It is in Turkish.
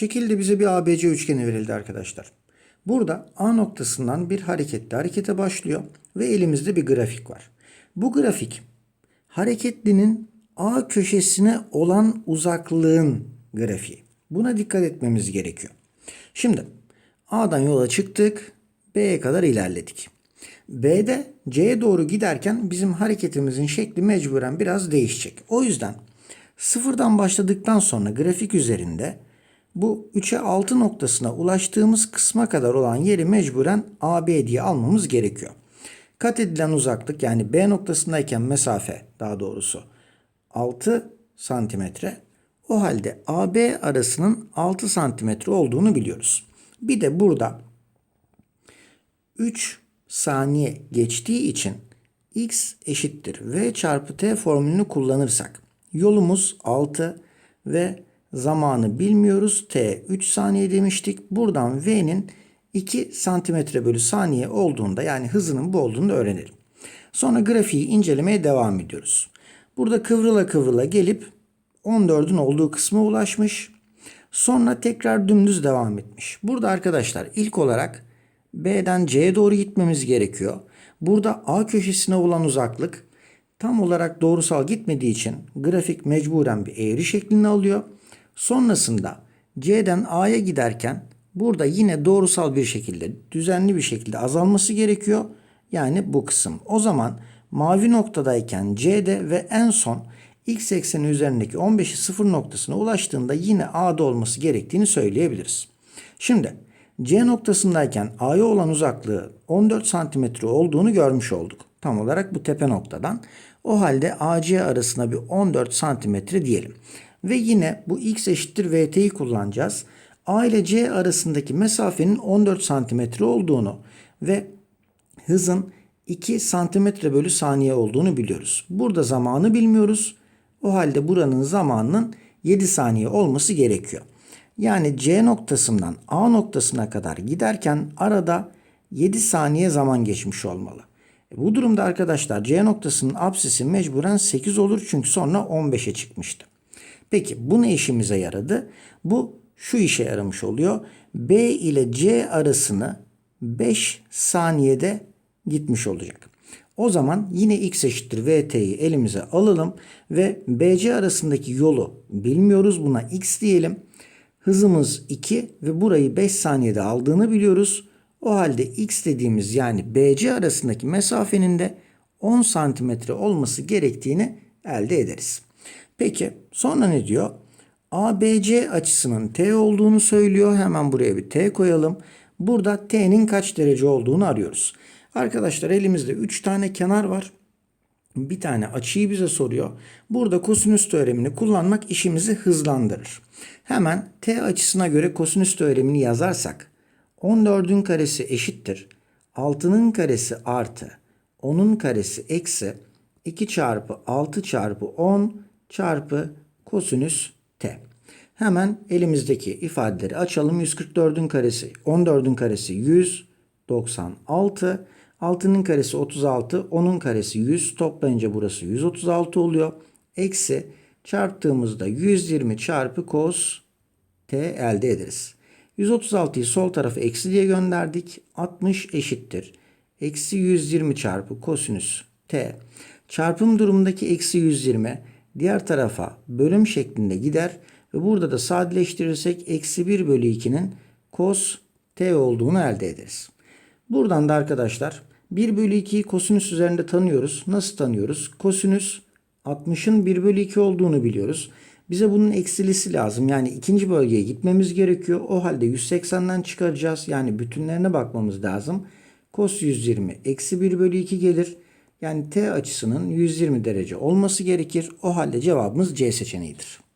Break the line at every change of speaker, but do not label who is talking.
Şekilde bize bir ABC üçgeni verildi arkadaşlar. Burada A noktasından bir hareketli harekete başlıyor ve elimizde bir grafik var. Bu grafik hareketlinin A köşesine olan uzaklığın grafiği. Buna dikkat etmemiz gerekiyor. Şimdi A'dan yola çıktık. B'ye kadar ilerledik. B'de C'ye doğru giderken bizim hareketimizin şekli mecburen biraz değişecek. O yüzden sıfırdan başladıktan sonra grafik üzerinde bu 3'e 6 noktasına ulaştığımız kısma kadar olan yeri mecburen AB diye almamız gerekiyor. Kat edilen uzaklık yani B noktasındayken mesafe daha doğrusu 6 santimetre. O halde AB arasının 6 santimetre olduğunu biliyoruz. Bir de burada 3 saniye geçtiği için x eşittir v çarpı t formülünü kullanırsak yolumuz 6 ve zamanı bilmiyoruz. t 3 saniye demiştik. Buradan v'nin 2 santimetre bölü saniye olduğunda yani hızının bu olduğunu öğrenelim. Sonra grafiği incelemeye devam ediyoruz. Burada kıvrıla kıvrıla gelip 14'ün olduğu kısma ulaşmış. Sonra tekrar dümdüz devam etmiş. Burada arkadaşlar ilk olarak B'den C'ye doğru gitmemiz gerekiyor. Burada A köşesine olan uzaklık tam olarak doğrusal gitmediği için grafik mecburen bir eğri şeklini alıyor. Sonrasında C'den A'ya giderken burada yine doğrusal bir şekilde düzenli bir şekilde azalması gerekiyor. Yani bu kısım. O zaman mavi noktadayken C'de ve en son x ekseni üzerindeki 15'i 0 noktasına ulaştığında yine A'da olması gerektiğini söyleyebiliriz. Şimdi C noktasındayken A'ya olan uzaklığı 14 santimetre olduğunu görmüş olduk. Tam olarak bu tepe noktadan. O halde AC arasına bir 14 santimetre diyelim. Ve yine bu x eşittir vt'yi kullanacağız. A ile C arasındaki mesafenin 14 santimetre olduğunu ve hızın 2 santimetre bölü saniye olduğunu biliyoruz. Burada zamanı bilmiyoruz. O halde buranın zamanının 7 saniye olması gerekiyor. Yani C noktasından A noktasına kadar giderken arada 7 saniye zaman geçmiş olmalı. E bu durumda arkadaşlar C noktasının apsisi mecburen 8 olur çünkü sonra 15'e çıkmıştı. Peki bu ne işimize yaradı? Bu şu işe yaramış oluyor. B ile C arasını 5 saniyede gitmiş olacak. O zaman yine x eşittir vt'yi elimize alalım ve bc arasındaki yolu bilmiyoruz. Buna x diyelim. Hızımız 2 ve burayı 5 saniyede aldığını biliyoruz. O halde x dediğimiz yani bc arasındaki mesafenin de 10 santimetre olması gerektiğini elde ederiz. Peki sonra ne diyor? ABC açısının t olduğunu söylüyor. Hemen buraya bir t koyalım. Burada t'nin kaç derece olduğunu arıyoruz. Arkadaşlar elimizde 3 tane kenar var. Bir tane açıyı bize soruyor. Burada kosinüs teoremini kullanmak işimizi hızlandırır. Hemen t açısına göre kosinüs teoremini yazarsak 14'ün karesi eşittir. 6'nın karesi artı 10'un karesi eksi 2 çarpı 6 çarpı 10 çarpı kosinüs t. Hemen elimizdeki ifadeleri açalım. 144'ün karesi 14'ün karesi 196 6'nın karesi 36, 10'un karesi 100. Toplayınca burası 136 oluyor. Eksi çarptığımızda 120 çarpı cos t elde ederiz. 136'yı sol tarafa eksi diye gönderdik. 60 eşittir. Eksi 120 çarpı kosinüs t. Çarpım durumundaki eksi 120 diğer tarafa bölüm şeklinde gider. Ve burada da sadeleştirirsek eksi 1 bölü 2'nin cos t olduğunu elde ederiz. Buradan da arkadaşlar 1 bölü 2'yi kosinüs üzerinde tanıyoruz. Nasıl tanıyoruz? Kosinüs 60'ın 1 bölü 2 olduğunu biliyoruz. Bize bunun eksilisi lazım. Yani ikinci bölgeye gitmemiz gerekiyor. O halde 180'den çıkaracağız. Yani bütünlerine bakmamız lazım. Kos 120 eksi 1 bölü 2 gelir. Yani t açısının 120 derece olması gerekir. O halde cevabımız C seçeneğidir.